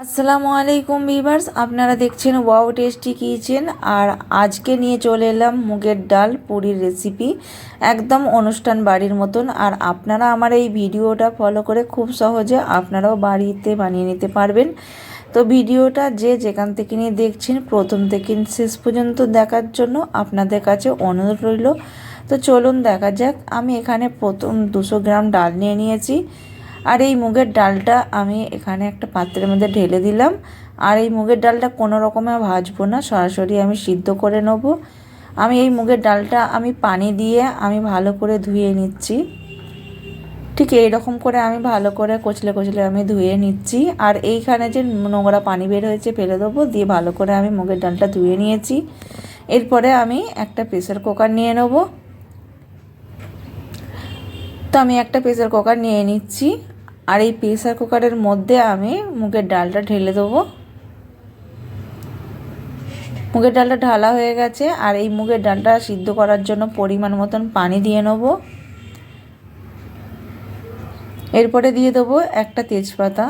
আসসালামু আলাইকুম ভিভার্স, আপনারা দেখছেন ওয়াও টেস্টি কিচেন, আর আজকে নিয়ে চলে এলাম মুগের ডাল পুরীর রেসিপি। একদম অনুষ্ঠান বাড়ির মতন, আর আপনারা আমার এই ভিডিওটা ফলো করে খুব সহজে আপনারাও বাড়িতে বানিয়ে নিতে পারবেন। তো ভিডিওটা যে যেখান থেকে নিয়ে দেখছেন, প্রথম থেকে শেষ পর্যন্ত দেখার জন্য আপনাদের কাছে অনুরোধ রইল। তো চলুন দেখা যাক, আমি এখানে প্রথম দুশো গ্রাম ডাল নিয়ে নিয়েছি। আর এই মুগের ডালটা আমি এখানে একটা পাত্রের মধ্যে ঢেলে দিলাম। আর এই মুগের ডালটা কোনো রকমে ভাজবো না, সরাসরি আমি সিদ্ধ করে নেব। আমি এই মুগের ডালটা আমি পানি দিয়ে আমি ভালো করে ধুয়ে নিচ্ছি। ঠিক এই রকম করে আমি ভালো করে কচলে কচলে আমি ধুয়ে নিচ্ছি। আর এইখানে যে নোংরা পানি বের হয়েছে ফেলে দেবো, দিয়ে ভালো করে আমি মুগের ডালটা ধুয়ে নিয়েছি। এরপরে আমি একটা প্রেসার কুকার নিয়ে নেব। তো আমি একটা প্রেসার কুকার নিয়ে নিচ্ছি। আর এই প্রেসার কুকারের মধ্যে আমি মুগের ডালটা ঢেলে দেবো। মুগের ডালটা ঢালা হয়ে গেছে আর এই মুগের ডালটা সিদ্ধ করার জন্য পরিমাণ মতন পানি দিয়ে নেব। এরপরে দিয়ে দেবো একটা তেজপাতা।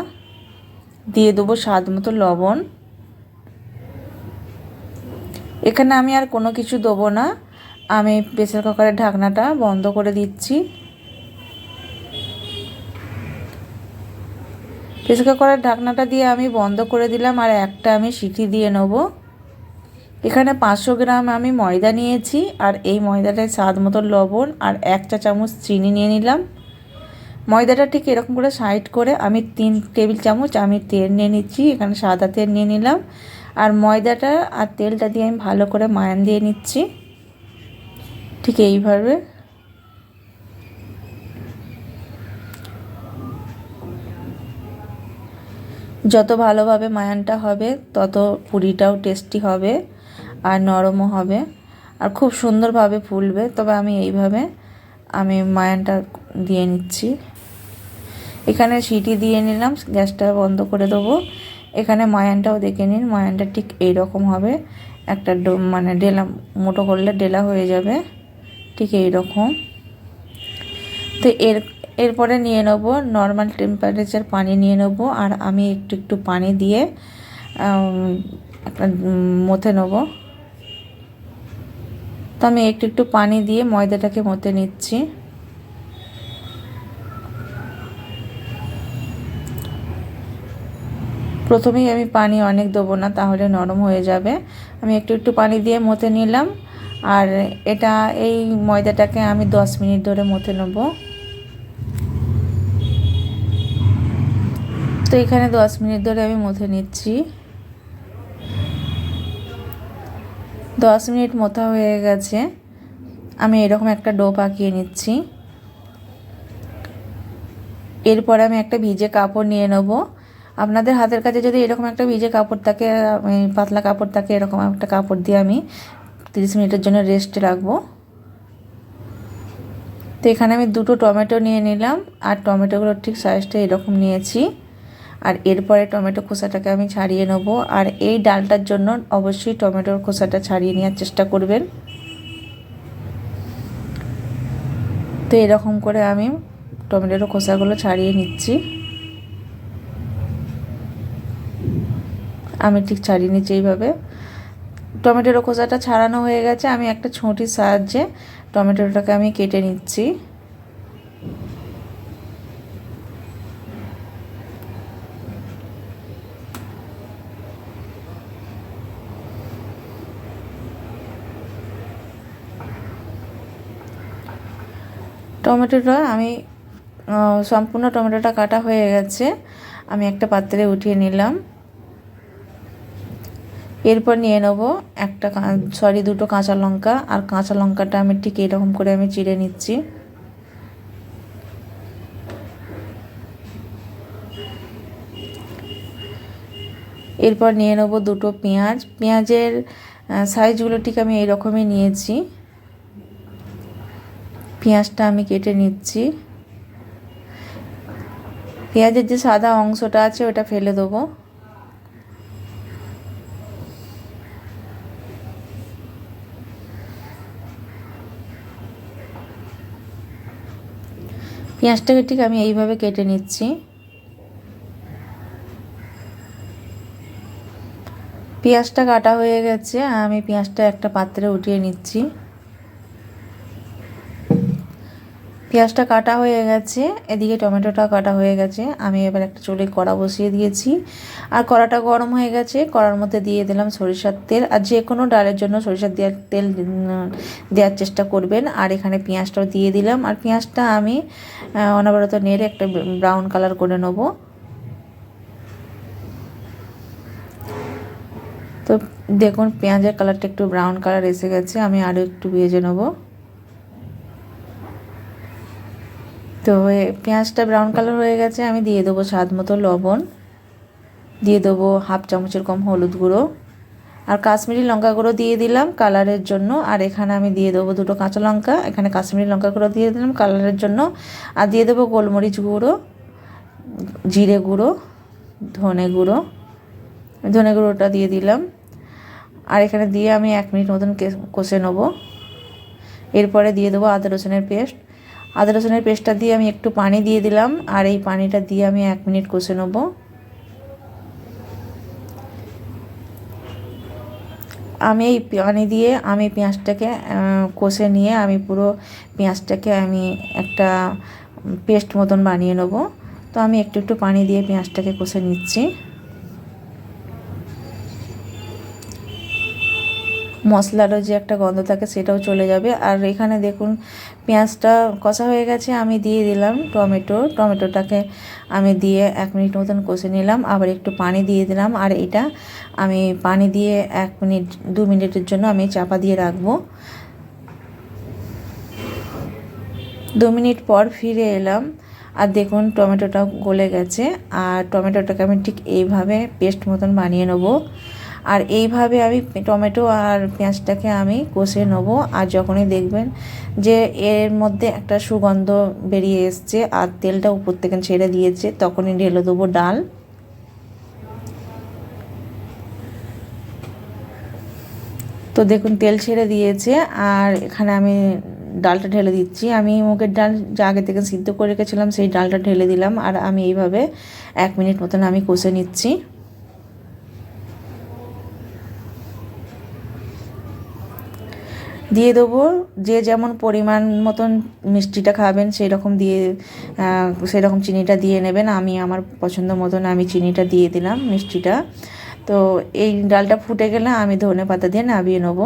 দিয়ে দেবো স্বাদ মতো লবণ। এখানে আমি আর কোনো কিছু দেবো না। আমি প্রেসার কুকারের ঢাকনাটা বন্ধ করে দিচ্ছি। প্রেসার কুকারের ঢাকনাটা দিয়ে আমি বন্ধ করে দিলাম আর একটা আমি সিটি দিয়ে নেব। এখানে পাঁচশো গ্রাম আমি ময়দা নিয়েছি আর এই ময়দাটায় স্বাদ মতো লবণ আর এক চা চামচ চিনি নিয়ে নিলাম। ময়দাটা ঠিক এরকম করে সাইড করে আমি তিন টেবিল চামচ আমি তেল নিয়ে নিচ্ছি, এখানে সাদা তেল নিয়ে নিলাম। আর ময়দাটা আর তেলটা দিয়ে আমি ভালো করে মায়ান দিয়ে নিচ্ছি। ঠিক এইভাবে। যত ভালোভাবে মায়ানটা হবে, তত পুরিটাও টেস্টি হবে আর নরমও হবে আর খুব সুন্দরভাবে ফুলবে। তবে আমি এইভাবে আমি মায়ানটা দিয়ে নিচ্ছি। এখানে সিটি দিয়ে নিলাম, গ্যাসটা বন্ধ করে দেবো। এখানে মায়ানটাও দেখে নিন, মায়ানটা ঠিক এইরকম হবে। একটা মানে ডেলা, মোটো করলে ডেলা হয়ে যাবে, ঠিক এই রকম তো এর এরপরে নিয়ে নেব নর্মাল টেম্পারেচার পানি নিয়ে নেব আর আমি একটু একটু পানি দিয়ে মথে নেব। তো আমি একটু একটু পানি দিয়ে ময়দাটাকে মতে নিচ্ছি। প্রথমেই আমি পানি অনেক দেবো না, তাহলে নরম হয়ে যাবে। আমি একটু একটু পানি দিয়ে মতে নিলাম। আর এটা, এই ময়দাটাকে আমি দশ মিনিট ধরে মতে নেব। তো এখানে দশ মিনিট ধরে আমি মথে নিচ্ছি। দশ মিনিট মোথা হয়ে গেছে। আমি এরকম একটা ডো পাকিয়ে নিচ্ছি। এরপর আমি একটা ভিজে কাপড় নিয়ে নেব। আপনাদের হাতের কাছে যদি এরকম একটা ভিজে কাপড় থাকে পাতলা কাপড় থাকে, এরকম একটা কাপড় দিয়ে আমি তিরিশ মিনিটের জন্য রেস্টে রাখব। তো এখানে আমি দুটো টমেটো নিয়ে নিলাম, আর টমেটোগুলোর ঠিক সাইজটা এরকম নিয়েছি। আর এরপরে টমেটো খোসাটাকে আমি ছাড়িয়ে নেব। আর এই ডালটার জন্য অবশ্যই টমেটোর খোসাটা ছাড়িয়ে নেওয়ার চেষ্টা করবেন। তো এরকম করে আমি টমেটোর খোসাগুলো ছাড়িয়ে নিচ্ছি। আমি ঠিক ছাড়িয়ে নিচ্ছি এইভাবে। টমেটোর খোসাটা ছাড়ানো হয়ে গেছে। আমি একটা ছুঁটির সাহায্যে টমেটোটাকে আমি কেটে নিচ্ছি। টমেটোটা আমি সম্পূর্ণ টমেটোটা কাটা হয়ে গেছে। আমি একটা পাত্রে উঠিয়ে নিলাম। এরপর নিয়ে নেব একটা সরি, দুটো কাঁচা লঙ্কা। আর কাঁচা লঙ্কাটা আমি ঠিক এরকম করে আমি চিড়ে নিচ্ছি। এরপর নিয়ে নেব দুটো পেঁয়াজ। পেঁয়াজের সাইজগুলো ঠিক আমি এইরকমই নিয়েছি। পেঁয়াজটা আমি কেটে নিচ্ছি। পেঁয়াজের যে সাদা অংশটা আছে, ওটা ফেলে দেবো। পেঁয়াজটাকে ঠিক আমি এইভাবে কেটে নিচ্ছি। পেঁয়াজটা কাটা হয়ে গেছে, আমি পেঁয়াজটা একটা পাত্রে উঠিয়ে নিচ্ছি। পেঁয়াজটা কাটা হয়ে গেছে, এদিকে টমেটোটা কাটা হয়ে গেছে, আমি এবার একটা চুলে কড়া বসিয়ে দিয়েছি। আর কড়াটা গরম হয়ে গেছে, কড়ার মধ্যে দিয়ে দিলাম সরিষার তেল, আর যে কোনো ডালের জন্য সরিষার দেওয়ার তেল দেওয়ার চেষ্টা করবেন। আর এখানে পেঁয়াজটাও দিয়ে দিলাম। আর পেঁয়াজটা আমি অনবরত নেড়ে একটা ব্রাউন কালার করে নেব। তো দেখুন, পেঁয়াজের কালারটা একটু ব্রাউন কালার এসে গেছে, আমি আরও একটু ভেজে নেব। তো পেঁয়াজটা ব্রাউন কালার হয়ে গেছে, আমি দিয়ে দেবো স্বাদ মতো লবণ। দিয়ে দেবো হাফ চামচের কম হলুদ গুঁড়ো। আর কাশ্মীরি লঙ্কা গুঁড়ো দিয়ে দিলাম কালারের জন্য। আর এখানে আমি দিয়ে দেবো দুটো কাঁচা লঙ্কা। এখানে কাশ্মীরি লঙ্কা গুঁড়ো দিয়ে দিলাম কালারের জন্য। আর দিয়ে দেবো গোলমরিচ গুঁড়ো, জিরে গুঁড়ো, ধনে গুঁড়ো। ধনে গুঁড়োটা দিয়ে দিলাম। আর এখানে দিয়ে আমি এক মিনিট মতন কষে নেব। এরপরে দিয়ে দেবো আদা রসুনের পেস্ট। আদা রসুনের পেস্টটা দিয়ে আমি একটু পানি দিয়ে দিলাম, আর এই পানিটা দিয়ে আমি এক মিনিট কষে নেব। আমি এই পানি দিয়ে আমি পেঁয়াজটাকে কষে নিয়ে আমি পুরো পেঁয়াজটাকে আমি একটা পেস্ট মতন বানিয়ে নেব। তো আমি একটু একটু পানি দিয়ে পেঁয়াজটাকে কষে নিচ্ছি। মশলারও যে একটা গন্ধ থাকে সেটাও চলে যাবে। আর এখানে দেখুন, পেঁয়াজটা কষা হয়ে গেছে, আমি দিয়ে দিলাম টমেটো। টমেটোটাকে আমি দিয়ে এক মিনিট মতন কষে নিলাম। আবার একটু পানি দিয়ে দিলাম। আর এটা আমি পানি দিয়ে এক মিনিট, দু মিনিটের জন্য আমি চাপা দিয়ে রাখব। দু মিনিট পর ফিরে এলাম। আর দেখুন টমেটোটা গলে গেছে। আর টমেটোটাকে আমি ঠিক এইভাবে পেস্ট মতন বানিয়ে নেব। আর এইভাবে আমি টমেটো আর পেঁয়াজটাকে আমি কষে নেব। আর যখনই দেখবেন যে এর মধ্যে একটা সুগন্ধ বেরিয়ে এসছে আর তেলটা উপর থেকে ছেড়ে দিয়েছে, তখনই ঢেলে দেবো ডাল। তো দেখুন, তেল ছেড়ে দিয়েছে আর এখানে আমি ডালটা ঢেলে দিচ্ছি। আমি মুগের ডাল যা আগে থেকে সিদ্ধ করে রেখেছিলাম, সেই ডালটা ঢেলে দিলাম আর আমি এইভাবে এক মিনিট মতন আমি কষে নিচ্ছি। দিয়ে দেবো। যে যেমন পরিমাণ মতন মিষ্টিটা খাবেন সেই রকম দিয়ে সেই রকম চিনিটা দিয়ে নেবেন। আমি আমার পছন্দ মতন আমি চিনিটা দিয়ে দিলাম মিষ্টিটা। তো এই ডালটা ফুটে গেলে আমি ধনে পাতা দিয়ে নামিয়ে নেব।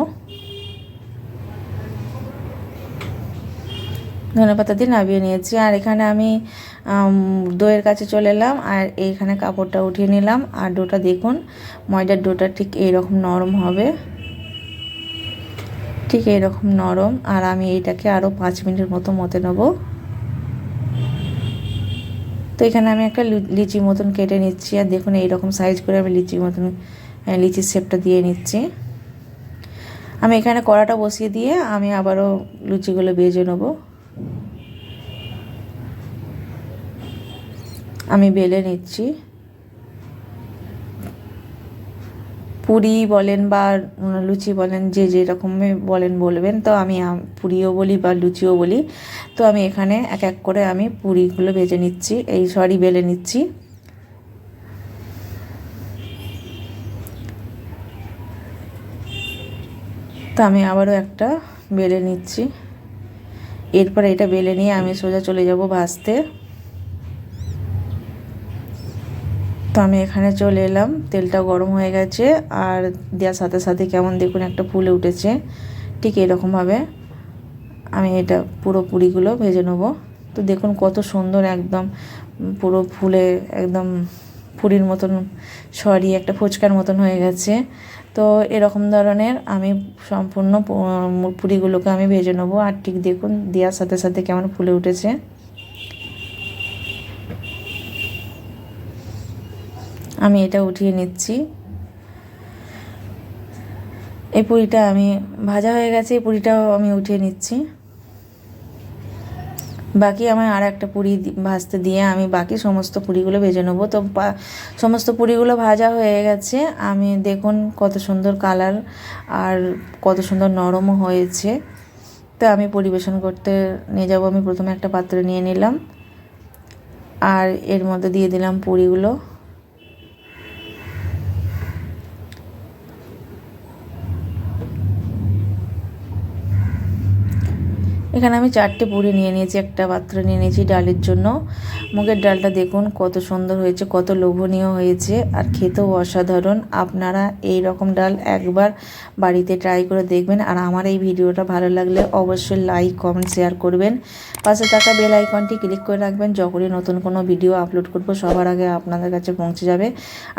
ধনে পাতা দিয়ে নামিয়ে নিয়েছি। আর এখানে আমি, দইয়ের কাছে চলে এলাম। আর এইখানে কাপড়টা উঠিয়ে নিলাম। আর ডোটা দেখুন, ময়দার ডোটা ঠিক এইরকম নরম হবে। ঠিক এরকম নরম, আর আমি এইটাকে আরও পাঁচ মিনিটের মতো মতে নেব। তো এখানে আমি একটা লিচি মতন কেটে নিচ্ছি, আর দেখুন এইরকম সাইজ করে আমি লিচি মতন লিচির শেপটা দিয়ে নিচ্ছি। আমি এখানে কড়াটা বসিয়ে দিয়ে আমি আবারও লুচিগুলো বেজে নেব। আমি বেলে নিচ্ছি। পুরি বলেন বা লুচি বলেন, যে যেরকমে বলেন বলবেন, তো আমি পুরিও বলি বা লুচিও বলি। তো আমি এখানে এক এক করে আমি পুরিগুলো ভেজে নিচ্ছি, এই সরি বেলে নিচ্ছি। তো আমি আবারও একটা বেলে নিচ্ছি। এরপরে এটা বেলে নিয়ে আমি সোজা চলে যাব ভাজতে তো আমি এখানে চলে এলাম। তেলটা গরম হয়ে গেছে আর দেওয়ার সাথে সাথে কেমন দেখুন একটা ফুলে উঠেছে। ঠিক এরকমভাবে আমি এটা পুরো পুরিগুলো ভেজে নেব। তো দেখুন কত সুন্দর একদম পুরো ফুলে একদম পুরীর মতন, সরি, একটা ফুচকার মতন হয়ে গেছে। তো এরকম ধরনের আমি সম্পূর্ণ পুরিগুলোকে আমি ভেজে নেব। আর ঠিক দেখুন দেওয়ার সাথে সাথে কেমন ফুলে উঠেছে। আমি এটা উঠিয়ে নিচ্ছি। এই পুরিটা আমি ভাজা হয়ে গেছে, এই পুরিটাও আমি উঠিয়ে নিচ্ছি। বাকি আমার আর একটা পুরি ভাজতে দিয়ে আমি বাকি সমস্ত পুরিগুলো ভেজে নেব। তো সমস্ত পুরিগুলো ভাজা হয়ে গেছে। আমি দেখুন কত সুন্দর কালার আর কত সুন্দর নরমও হয়েছে। তো আমি পরিবেশন করতে নিয়ে যাব। আমি প্রথমে একটা পাত্রে নিয়ে নিলাম। আর এর মধ্যে দিয়ে দিলাম পুরিগুলো। এখানে আমি চারটে পুরি নিয়ে নিয়েছি, একটা পাত্র নিয়ে নিয়েছি ডালের জন্য। মুগের ডালটা দেখুন কত সুন্দর হয়েছে, কত লোভনীয় হয়েছে, আর খেতেও অসাধারণ। আপনারা এই রকম ডাল একবার বাড়িতে ট্রাই করে দেখবেন, আর আমার এই ভিডিওটা ভালো লাগলে অবশ্যই লাইক কমেন্ট শেয়ার করবেন। পাশে থাকা বেল আইকনটি ক্লিক করে রাখবেন, যখনই নতুন কোনো ভিডিও আপলোড করব, সবার আগে আপনাদের কাছে পৌঁছে যাবে।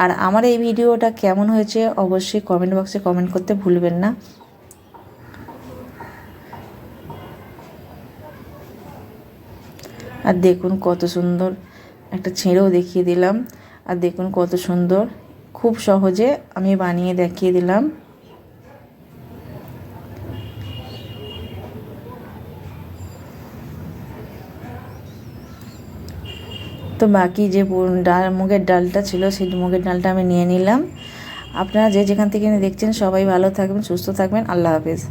আর আমার এই ভিডিওটা কেমন হয়েছে অবশ্যই কমেন্ট বক্সে কমেন্ট করতে ভুলবেন না। আর দেখুন কত সুন্দর একটা ছেঁড়েও দেখিয়ে দিলাম। আর দেখুন কত সুন্দর, খুব সহজে আমি বানিয়ে দেখিয়ে দিলাম। তো বাকি যে ডাল, মুগের ডালটা ছিল, সেই মুগের ডালটা আমি নিয়ে নিলাম। আপনারা যে যেখান থেকে দেখছেন সবাই ভালো থাকবেন, সুস্থ থাকবেন। আল্লাহ হাফেজ।